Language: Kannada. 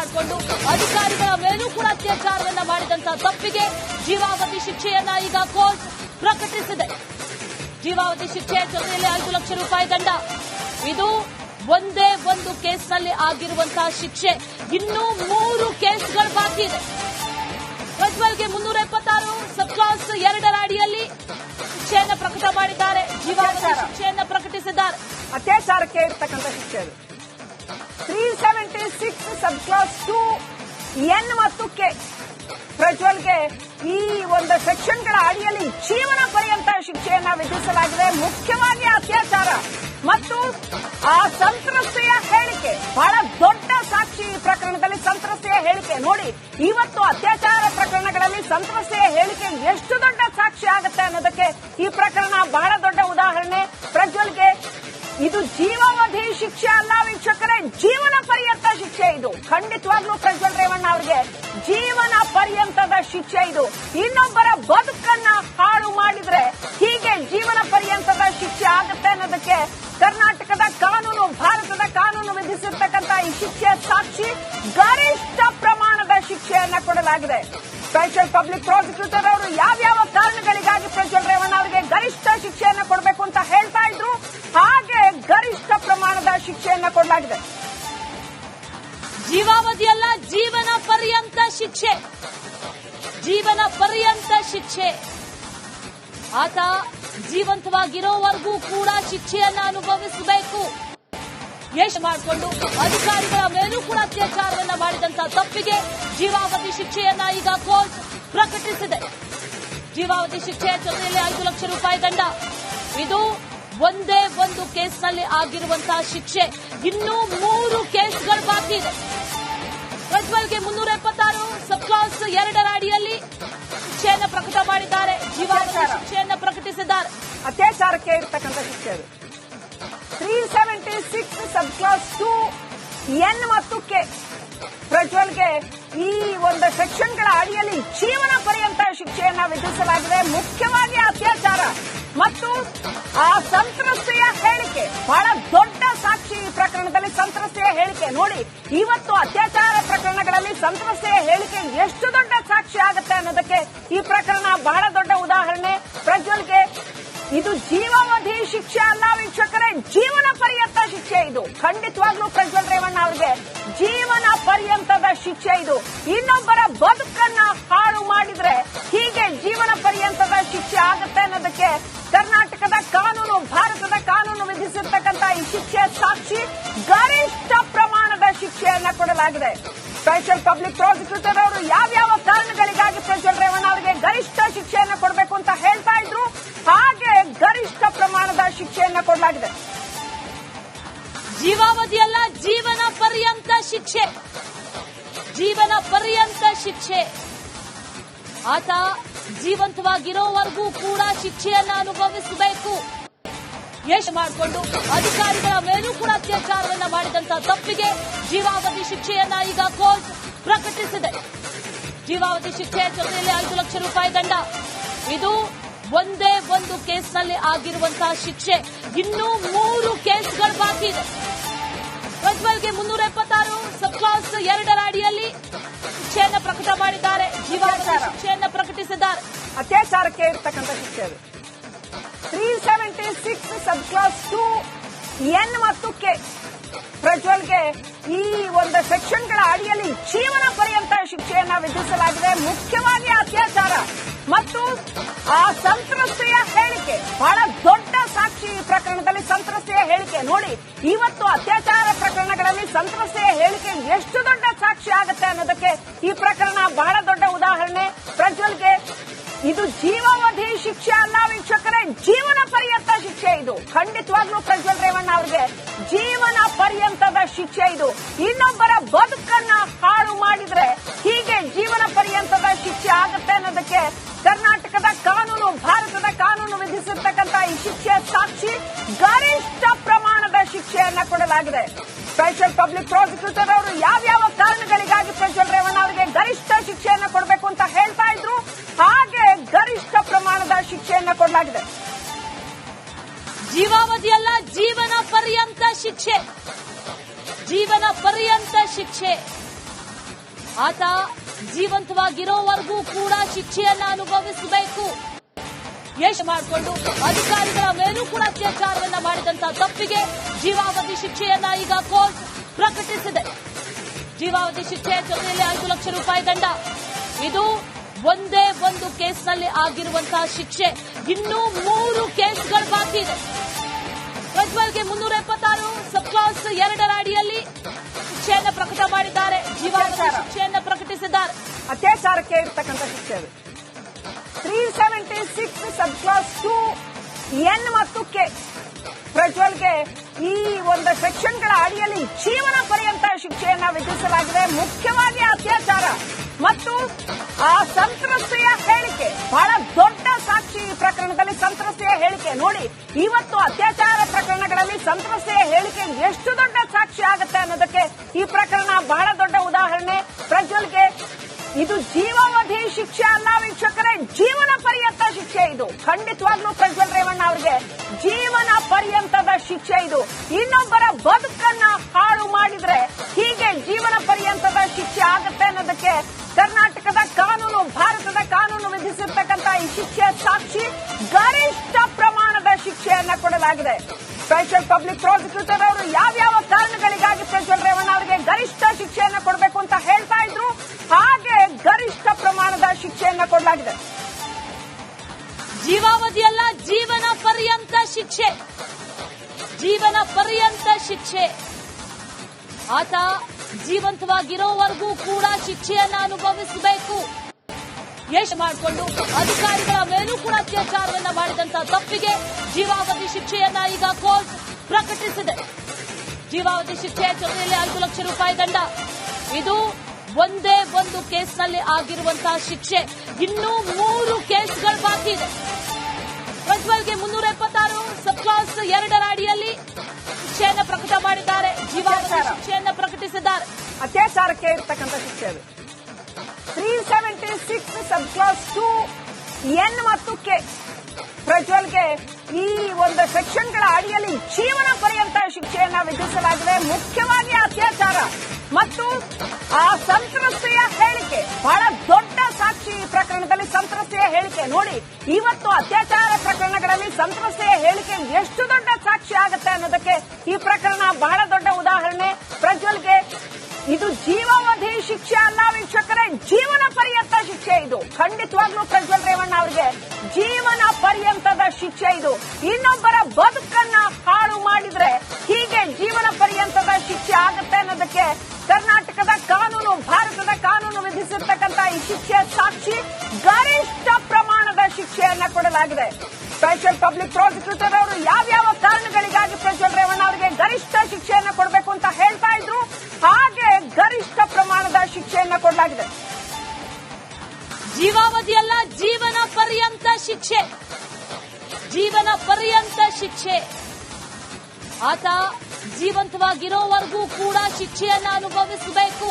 ಮಾಡಿಕೊಂಡು ಅಧಿಕಾರಿಗಳ ಮೇಲೂ ಕೂಡ ಅತ್ಯಾಚಾರವನ್ನ ಮಾಡಿದಂತಹ ತಪ್ಪಿಗೆ ಜೀವಾವಧಿ ಶಿಕ್ಷೆಯನ್ನ ಈಗ ಕೋರ್ಟ್ ಪ್ರಕಟಿಸಿದೆ. ಜೀವಾವಧಿ ಶಿಕ್ಷೆಯ ಜೊತೆಯಲ್ಲಿ ಐದು ಲಕ್ಷ ರೂಪಾಯಿ ದಂಡ. ಇದು ಒಂದೇ ಒಂದು ಕೇಸ್ನಲ್ಲಿ ಆಗಿರುವಂತಹ ಶಿಕ್ಷೆ. ಇನ್ನೂ ಮೂರು ಕೇಸ್ಗಳು ಬಾಕಿ ಇದೆ. ಪ್ರಜ್ವಲ್ಗೆ ಮುನ್ನೂರ ಎಪ್ಪತ್ತಾರು ಸಬ್ಕ್ಲಾಸ್ ಎರಡರ ಅಡಿಯಲ್ಲಿ ಶಿಕ್ಷೆಯನ್ನು ಪ್ರಕಟ ಮಾಡಿದ್ದಾರೆ. ಜೀವಾವಧಿ ಶಿಕ್ಷೆಯನ್ನು ಪ್ರಕಟಿಸಿದ್ದಾರೆ. ಅತ್ಯಾಚಾರಕ್ಕೆ ಇರತಕ್ಕಂಥ ಶಿಕ್ಷೆ three seventy six sub clause two N ಮತ್ತು ಕೆ ಪ್ರಜ್ವಲ್ಗೆ ಈ ಒಂದು ಸೆಕ್ಷನ್ಗಳ ಅಡಿಯಲ್ಲಿ ಜೀವನ ಪರ್ಯಂತ ಶಿಕ್ಷೆಯನ್ನ ವಿಧಿಸಲಾಗಿದೆ. ಮುಖ್ಯವಾಗಿ ಅತ್ಯಾಚಾರ ಮತ್ತು ಆ ಸಂತ್ರಸ್ತೆಯ ಹೇಳಿಕೆ. ಬಹಳ ದೊಡ್ಡ ಸಾಕ್ಷಿ ಈ ಪ್ರಕರಣದಲ್ಲಿ ಸಂತ್ರಸ್ತೆಯ ಹೇಳಿಕೆ. ನೋಡಿ, ಇವತ್ತು ಅತ್ಯಾಚಾರ ಪ್ರಕರಣಗಳಲ್ಲಿ ಸಂತ್ರಸ್ತೆಯ ಹೇಳಿಕೆ ಎಷ್ಟು ದೊಡ್ಡ ಸಾಕ್ಷಿ ಆಗುತ್ತೆ ಅನ್ನೋದಕ್ಕೆ ಈ ಪ್ರಕರಣ ಬಹಳ ದೊಡ್ಡ ಉದಾಹರಣೆ. ಪ್ರಜ್ವಲ್ಗೆ ಇದು ಜೀವಾವಧಿ ಶಿಕ್ಷೆ ಅಲ್ಲ ವೀಕ್ಷಕರೇ ಜೀವನ ಪರ್ಯಂತ ಶಿಕ್ಷೆ ಇದು ಖಂಡಿತವಾಗ್ಲೂ ಪ್ರಜ್ವಲ್ ರೇವಣ್ಣ ಅವರಿಗೆ ಜೀವನ ಪರ್ಯಂತದ ಶಿಕ್ಷೆ ಇದು. ಆತ ಜೀವಂತವಾಗಿರೋವರೆಗೂ ಕೂಡ ಶಿಕ್ಷೆಯನ್ನ ಅನುಭವಿಸಬೇಕು. ಯಶ್ ಮಾಡಿಕೊಂಡು ಅಧಿಕಾರಿಗಳ ಮೇಲೂ ಕೂಡ ಅತ್ಯಾಚಾರವನ್ನ ಮಾಡಿದಂತಹ ತಪ್ಪಿಗೆ ಜೀವಾವಧಿ ಶಿಕ್ಷೆಯನ್ನ ಈಗ ಕೋರ್ಟ್ ಪ್ರಕಟಿಸಿದೆ. ಜೀವಾವಧಿ ಶಿಕ್ಷೆಯ ಜೊತೆಯಲ್ಲಿ ಐದು ಲಕ್ಷ ರೂಪಾಯಿ ದಂಡ. ಇದು ಒಂದೇ ಒಂದು ಕೇಸ್ನಲ್ಲಿ ಆಗಿರುವಂತಹ ಶಿಕ್ಷೆ. ಇನ್ನೂ ಮೂರು ಕೇಸ್ಗಳು ಬಾಕಿ ಇದೆ. ಪ್ರಜ್ವಲ್ಗೆ ಮುನ್ನೂರ ಎಪ್ಪತ್ತಾರು ಸಬ್ ಕ್ಲಾಸ್ ಎರಡರ ಅಡಿಯಲ್ಲಿ ಶಿಕ್ಷೆಯನ್ನು ಪ್ರಕಟ ಮಾಡಿದ್ದಾರೆ. ಜೀವಾವಧಿ ಶಿಕ್ಷೆಯನ್ನ ಪ್ರಕಟಿಸಿದ್ದಾರೆ. ಅತ್ಯಾಚಾರಕ್ಕೆ ಇರತಕ್ಕಂತ ಶಿಕ್ಷೆ ಅದು. Three seventy six sub clause two N ಮತ್ತು ಕೆ ಪ್ರಜ್ವಲ್ಗೆ ಈ ಒಂದು ಸೆಕ್ಷನ್ಗಳ ಅಡಿಯಲ್ಲಿ ಜೀವನ ಪರ್ಯಂತ ಶಿಕ್ಷೆಯನ್ನ ವಿಧಿಸಲಾಗಿದೆ. ಮುಖ್ಯವಾಗಿ ಅತ್ಯಾಚಾರ ಮತ್ತು ಆ ಸಂತ್ರಸ್ತೆಯ ಹೇಳಿಕೆ. ಬಹಳ ದೊಡ್ಡ ಸಾಕ್ಷಿ ಪ್ರಕರಣದಲ್ಲಿ ಸಂತ್ರಸ್ತೆಯ ಹೇಳಿಕೆ. ನೋಡಿ, ಇವತ್ತು ಅತ್ಯಾಚಾರ ಸಂತ್ರಸ್ತೆಯ ಹೇಳಿಕೆ ಎಷ್ಟು ದೊಡ್ಡ ಸಾಕ್ಷಿ ಆಗುತ್ತೆ ಅನ್ನೋದಕ್ಕೆ ಈ ಪ್ರಕರಣ ಬಹಳ ದೊಡ್ಡ ಉದಾಹರಣೆ. ಪ್ರಜ್ವಲ್ಗೆ ಇದು ಜೀವಾವಧಿ ಶಿಕ್ಷೆ ಅಲ್ಲ ವೀಕ್ಷಕರೇ, ಜೀವನ ಪರ್ಯಂತ ಶಿಕ್ಷೆ ಇದು. ಖಂಡಿತವಾಗ್ಲೂ ಪ್ರಜ್ವಲ್ ರೇವಣ್ಣ ಅವರಿಗೆ ಜೀವನ ಪರ್ಯಂತದ ಶಿಕ್ಷೆ ಇದು. ಇನ್ನೊಬ್ಬರ ಬದುಕನ್ನ ಹಾಳು ಮಾಡಿದ್ರೆ ಹೀಗೆ ಜೀವನ ಪರ್ಯಂತದ ಶಿಕ್ಷೆ ಆಗುತ್ತೆ ಅನ್ನೋದಕ್ಕೆ ಕರ್ನಾಟಕದ ಕಾನೂನು, ಭಾರತದ ಕಾನೂನು ವಿಧಿಸಿರ್ತಕ್ಕಂಥ ಈ ಶಿಕ್ಷೆ ಸಾಕ್ಷಿ ಗರಿಷ್ಠ ಪ್ರಮಾಣದ ಶಿಕ್ಷೆಯನ್ನ ಕೊಡಲಾಗಿದೆ. ಸ್ಪೆಷಲ್ ಪಬ್ಲಿಕ್ ಪ್ರಾಸಿಕ್ಯೂಟರ್ ಅವರು ಯಾವ್ಯಾವ ಕಾರಣಗಳಿಗಾಗಿ ಪ್ರಜ್ವಲ್ ರೇವಣ್ಣ ಅವರಿಗೆ ಗರಿಷ್ಠ ಶಿಕ್ಷೆಯನ್ನು ಕೊಡಬೇಕು ಅಂತ ಹೇಳ್ತಾ ಇದ್ರು, ಹಾಗೆ ಗರಿಷ್ಠ ಪ್ರಮಾಣದ ಶಿಕ್ಷೆಯನ್ನು ಕೊಡಲಾಗಿದೆ. ಜೀವಾವಧಿಯಲ್ಲ ಜೀವನ ಪರ್ಯಂತ ಶಿಕ್ಷೆ. ಜೀವನ ಪರ್ಯಂತ ಶಿಕ್ಷೆ. ಆತ ಜೀವಂತವಾಗಿರೋವರೆಗೂ ಕೂಡ ಶಿಕ್ಷೆಯನ್ನ ಅನುಭವಿಸಬೇಕು. ಯಶ್ ಮಾಡಿಕೊಂಡು ಅಧಿಕಾರಿಗಳ ಮೇಲೂ ಕೂಡ ಅತ್ಯಾಚಾರವನ್ನ ಮಾಡಿದಂತಹ ತಪ್ಪಿಗೆ ಜೀವಾವಧಿ ಶಿಕ್ಷೆಯನ್ನ ಈಗ ಕೋರ್ಟ್ ಪ್ರಕಟಿಸಿದೆ. ಜೀವಾವಧಿ ಶಿಕ್ಷೆಯ ಜೊತೆಯಲ್ಲಿ ಐದು ಲಕ್ಷ ರೂಪಾಯಿ ದಂಡ. ಇದು ಒಂದೇ ಒಂದು ಕೇಸ್ನಲ್ಲಿ ಆಗಿರುವಂತಹ ಶಿಕ್ಷೆ. ಇನ್ನೂ ಮೂರು ಕೇಸ್ಗಳು ಬಾಕಿ ಇದೆ. ಪ್ರಜ್ವಲ್ಗೆ ಮುನ್ನೂರ ಎಪ್ಪತ್ತಾರು ಸಬ್ ಕ್ಲಾಸ್ ಎರಡರ ಅಡಿಯಲ್ಲಿ ಶಿಕ್ಷೆಯನ್ನು ಪ್ರಕಟ ಮಾಡಿದ್ದಾರೆ. ಜೀವಾವಧಿ ಶಿಕ್ಷೆಯನ್ನು ಪ್ರಕಟಿಸಿದ್ದಾರೆ. ಅತ್ಯಾಚಾರಕ್ಕೆ ಇರತಕ್ಕಂಥ ಶಿಕ್ಷೆ ಅದು. Three seventy six sub clause two N ಮತ್ತು ಕೆ ಪ್ರಜ್ವಲ್ಗೆ ಈ ಒಂದು ಸೆಕ್ಷನ್ಗಳ ಅಡಿಯಲ್ಲಿ ಜೀವನ ಪರ್ಯಂತ ಶಿಕ್ಷೆಯನ್ನ ವಿಧಿಸಲಾಗಿದೆ. ಮುಖ್ಯವಾಗಿ ಅತ್ಯಾಚಾರ ಮತ್ತು ಆ ಸಂತ್ರಸ್ತೆಯ ಹೇಳಿಕೆ. ಬಹಳ ದೊಡ್ಡ ಸಾಕ್ಷಿ ಈ ಪ್ರಕರಣದಲ್ಲಿ ಸಂತ್ರಸ್ತೆಯ ಹೇಳಿಕೆ. ನೋಡಿ, ಇವತ್ತು ಅತ್ಯಾಚಾರ ಪ್ರಕರಣಗಳಲ್ಲಿ ಸಂತ್ರಸ್ತೆಯ ಹೇಳಿಕೆ ಎಷ್ಟು ದೊಡ್ಡ ಸಾಕ್ಷಿ ಆಗುತ್ತೆ ಅನ್ನೋದಕ್ಕೆ ಈ ಪ್ರಕರಣ ಖಂಡಿತವಾಗ್ಲೂ ಪ್ರಜ್ವಲ್ ರೇವಣ್ಣ ಅವರಿಗೆ ಜೀವನ ಪರ್ಯಂತದ ಶಿಕ್ಷೆ ಇದು. ಇನ್ನೊಬ್ಬರ ಬದುಕನ್ನ ಹಾಳು ಮಾಡಿದ್ರೆ ಹೀಗೆ ಜೀವನ ಪರ್ಯಂತದ ಶಿಕ್ಷೆ ಆಗುತ್ತೆ ಅನ್ನೋದಕ್ಕೆ ಕರ್ನಾಟಕದ ಕಾನೂನು, ಭಾರತದ ಕಾನೂನು ವಿಧಿಸಿರ್ತಕ್ಕಂಥ ಈ ಶಿಕ್ಷೆ ಸಾಕ್ಷಿ ಗರಿಷ್ಠ ಪ್ರಮಾಣದ ಶಿಕ್ಷೆಯನ್ನ ಕೊಡಲಾಗಿದೆ. ಸ್ಪೆಷಲ್ ಪಬ್ಲಿಕ್ ಪ್ರಾಸಿಕ್ಯೂಟರ್ ಅವರು ಜೀವಾವಧಿ ಅಲ್ಲ ಜೀವನ ಪರ್ಯಂತ ಶಿಕ್ಷೆ. ಜೀವನ ಪರ್ಯಂತ ಶಿಕ್ಷೆ. ಆತ ಜೀವಂತವಾಗಿರೋವರೆಗೂ ಕೂಡ ಶಿಕ್ಷೆಯನ್ನ ಅನುಭವಿಸಬೇಕು. ಯಶ್ ಮಾಡಿಕೊಂಡು ಅಧಿಕಾರಿಗಳ ಮೇಲೂ ಕೂಡ ಅತ್ಯಾಚಾರವನ್ನ ಮಾಡಿದಂತಹ ತಪ್ಪಿಗೆ ಜೀವಾವಧಿ ಶಿಕ್ಷೆಯನ್ನ ಈಗ ಕೋರ್ಟ್ ಪ್ರಕಟಿಸಿದೆ. ಜೀವಾವಧಿ ಶಿಕ್ಷೆಯ ಜೊತೆಯಲ್ಲಿ ಐದು ಲಕ್ಷ ರೂಪಾಯಿ ದಂಡ. ಇದು ಒಂದೇ ಒಂದು ಕೇಸ್ನಲ್ಲಿ ಆಗಿರುವಂತಹ ಶಿಕ್ಷೆ. ಇನ್ನೂ ಮೂರು ಕೇಸ್ಗಳು ಬಾಕಿ ಇದೆ. ಪ್ರಜ್ವಲ್ಗೆ ಮುನ್ನೂರ ಎಪ್ಪತ್ತಾರು ಸಬ್ ಕ್ಲಾಸ್ ಎರಡರ ಅಡಿಯಲ್ಲಿ ಶಿಕ್ಷೆಯನ್ನು ಪ್ರಕಟ ಮಾಡಿದ್ದಾರೆ. ಜೀವಾವಧಿ ಶಿಕ್ಷೆಯನ್ನು ಪ್ರಕಟಿಸಿದ್ದಾರೆ. ಅತ್ಯಾಚಾರಕ್ಕೆ ಇರ್ತಕ್ಕಂಥ ಶಿಕ್ಷೆ three seventy six sub clause two N ಮತ್ತು ಕೆ ಪ್ರಜ್ವಲ್ಗೆ ಈ ಒಂದು ಸೆಕ್ಷನ್ಗಳ ಅಡಿಯಲ್ಲಿ ಜೀವನ ಪರ್ಯಂತ ಶಿಕ್ಷೆಯನ್ನ ವಿಧಿಸಲಾಗಿದೆ. ಮುಖ್ಯವಾಗಿ ಅತ್ಯಾಚಾರ ಮತ್ತು ಆ ಸಂತ್ರಸ್ತೆಯ ಹೇಳಿಕೆ. ಬಹಳ ದೊಡ್ಡ ಸಾಕ್ಷಿ ಈ ಪ್ರಕರಣದಲ್ಲಿ ಸಂತ್ರಸ್ತೆಯ ಹೇಳಿಕೆ. ನೋಡಿ ಇವತ್ತು ಸಂತ್ರಸ್ತೆಯ ಹೇಳಿಕೆ ಎಷ್ಟು ದೊಡ್ಡ ಸಾಕ್ಷಿ ಆಗುತ್ತೆ ಅನ್ನೋದಕ್ಕೆ ಈ ಪ್ರಕರಣ ಬಹಳ ದೊಡ್ಡ ಉದಾಹರಣೆ. ಪ್ರಜ್ವಲ್ಗೆ ಇದು ಜೀವಾವಧಿ ಶಿಕ್ಷೆ ಅಲ್ಲ ವೀಕ್ಷಕರೇ, ಜೀವನ ಪರ್ಯಂತ ಶಿಕ್ಷೆ ಇದು. ಖಂಡಿತವಾಗ್ಲೂ ಪ್ರಜ್ವಲ್ ರೇವಣ್ಣ ಅವರಿಗೆ ಜೀವನ ಪರ್ಯಂತದ ಶಿಕ್ಷೆ ಇದು. ಇನ್ನೊಬ್ಬರ ಬದುಕನ್ನ ಹಾಳು ಮಾಡಿದ್ರೆ ಹೀಗೆ ಜೀವನ ಪರ್ಯಂತದ ಶಿಕ್ಷೆ ಆಗುತ್ತೆ ಅನ್ನೋದಕ್ಕೆ ಕರ್ನಾಟಕದ ಕಾನೂನು, ಭಾರತದ ಕಾನೂನು ವಿಧಿಸಿರ್ತಕ್ಕಂತಹ ಈ ಶಿಕ್ಷೆ ಸಾಕ್ಷಿ ಗರಿಷ್ಠ ಪ್ರಮಾಣದ ಶಿಕ್ಷೆಯನ್ನ ಕೊಡಲಾಗಿದೆ. ಸ್ಪೆಷಲ್ ಪಬ್ಲಿಕ್ ಪ್ರಾಸಿಕ್ಯೂಟರ್ ಅವರು ಯಾವ್ಯಾವ ಕಾರಣಗಳಿಗಾಗಿ ಪ್ರಜ್ವಲ್ ರೇವಣ್ಣ ಅವರಿಗೆ ಗರಿಷ್ಠ ಶಿಕ್ಷೆಯನ್ನ ಕೊಡಬೇಕು ಅಂತ ಹೇಳ್ತಾ ಇದ್ರು? ಹಾಗೆ ಗರಿಷ್ಠ ಪ್ರಮಾಣದ ಶಿಕ್ಷೆಯನ್ನ ಕೊಡಲಾಗಿದೆ. ಜೀವಾವಧಿಯಲ್ಲ, ಜೀವನ ಪರ್ಯಂತ ಶಿಕ್ಷೆ. ಜೀವನ ಪರ್ಯಂತ ಶಿಕ್ಷೆ. ಆತ ಜೀವಂತವಾಗಿರೋವರೆಗೂ ಕೂಡ ಶಿಕ್ಷೆಯನ್ನ ಅನುಭವಿಸಬೇಕು. ಯಶ್ ಮಾಡಿಕೊಂಡು ಅಧಿಕಾರಿಗಳ ಮೇಲೂ ಕೂಡ ಅತ್ಯಾಚಾರವನ್ನ ಮಾಡಿದಂತಹ ತಪ್ಪಿಗೆ ಜೀವಾವಧಿ ಶಿಕ್ಷೆಯನ್ನ ಈಗ ಕೋರ್ಟ್ ಜೀವಾವಧಿ ಶಿಕ್ಷೆಯ ಜೊತೆಯಲ್ಲಿ ಐದು ಲಕ್ಷ ರೂಪಾಯಿ ದಂಡ. ಇದು ಒಂದೇ ಒಂದು ಕೇಸ್ನಲ್ಲಿ ಆಗಿರುವಂತಹ ಶಿಕ್ಷೆ. ಇನ್ನೂ ಮೂರು ಕೇಸ್ಗಳು ಬಾಕಿ ಇದೆ. ಪ್ರಜ್ವಲ್ಗೆ ಮುನ್ನೂರ ಎಪ್ಪತ್ತಾರು ಸಬ್ ಕ್ಲಾಸ್ ಎರಡರ ಅಡಿಯಲ್ಲಿ ಶಿಕ್ಷೆಯನ್ನು ಪ್ರಕಟ ಮಾಡಿದ್ದಾರೆ. ಜೀವಾವಧಿ ಶಿಕ್ಷೆಯನ್ನು ಪ್ರಕಟಿಸಿದ್ದಾರೆ. ಅತ್ಯಾಚಾರಕ್ಕೆ ಇರ್ತಕ್ಕಂಥ ಶಿಕ್ಷೆ ಅದು. Three seventy six sub clause two N ಮತ್ತು ಕೆ ಪ್ರಜ್ವಲ್ಗೆ ಈ ಒಂದು ಸೆಕ್ಷನ್ಗಳ ಅಡಿಯಲ್ಲಿ ಜೀವನ ಪರ್ಯಂತ ಶಿಕ್ಷೆಯನ್ನ ಮತ್ತು ಆ ಸಂತ್ರಸ್ತೆಯ ಹೇಳಿಕೆ, ಬಹಳ ದೊಡ್ಡ ಸಾಕ್ಷಿ ಪ್ರಕರಣದಲ್ಲಿ ಸಂತ್ರಸ್ತೆಯ ಹೇಳಿಕೆ. ನೋಡಿ, ಇವತ್ತು ಅತ್ಯಾಚಾರ ಪ್ರಕರಣಗಳಲ್ಲಿ ಸಂತ್ರಸ್ತೆಯ ಹೇಳಿಕೆ ಎಷ್ಟು ದೊಡ್ಡ ಸಾಕ್ಷಿ ಆಗುತ್ತೆ ಅನ್ನೋದಕ್ಕೆ ಈ ಪ್ರಕರಣ ಬಹಳ ದೊಡ್ಡ ಉದಾಹರಣೆ. ಪ್ರಜ್ವಲ್ಗೆ ಇದು ಜೀವಾವಧಿ ಶಿಕ್ಷೆ ಅಲ್ಲ ವೀಕ್ಷಕರೇ, ಜೀವನ ಪರ್ಯಂತ ಶಿಕ್ಷೆ ಇದು. ಖಂಡಿತವಾಗ್ಲೂ ಪ್ರಜ್ವಲ್ ರೇವಣ್ಣ ಅವರಿಗೆ ಜೀವನ ಪರ್ಯಂತದ ಶಿಕ್ಷೆ ಇದು. ಇನ್ನೊಬ್ಬರ ಆಗುತ್ತೆ ಕರ್ನಾಟಕದ ಕಾನೂನು, ಭಾರತದ ಕಾನೂನು ವಿಧಿಸಿರ್ತಕ್ಕಂಥ ಈ ಶಿಕ್ಷೆ ಸಾಕ್ಷಿ ಗರಿಷ್ಠ ಪ್ರಮಾಣದ ಶಿಕ್ಷೆಯನ್ನ ಕೊಡಲಾಗಿದೆ. ಸ್ಪೆಷಲ್ ಪಬ್ಲಿಕ್ ಪ್ರಾಸಿಕ್ಯೂಟರ್ ಅವರು ಯಾವ್ಯಾವ ಕಾರಣಗಳಿಗಾಗಿ ಪ್ರಜ್ವಲ್ ರೇವಣ್ಣ ಅವರಿಗೆ ಗರಿಷ್ಠ ಶಿಕ್ಷೆಯನ್ನ ಕೊಡಬೇಕು ಅಂತ ಹೇಳ್ತಾ ಇದ್ರು? ಹಾಗೆ ಗರಿಷ್ಠ ಪ್ರಮಾಣದ ಶಿಕ್ಷೆಯನ್ನ ಕೊಡಲಾಗಿದೆ. ಜೀವಾವಧಿಯಲ್ಲ ಜೀವನ ಪರ್ಯಂತ ಶಿಕ್ಷೆ. ಜೀವನ ಪರ್ಯಂತ ಶಿಕ್ಷೆ. ಆತ ಜೀವಂತವಾಗಿರೋವರೆಗೂ ಕೂಡ ಶಿಕ್ಷೆಯನ್ನು ಅನುಭವಿಸಬೇಕು.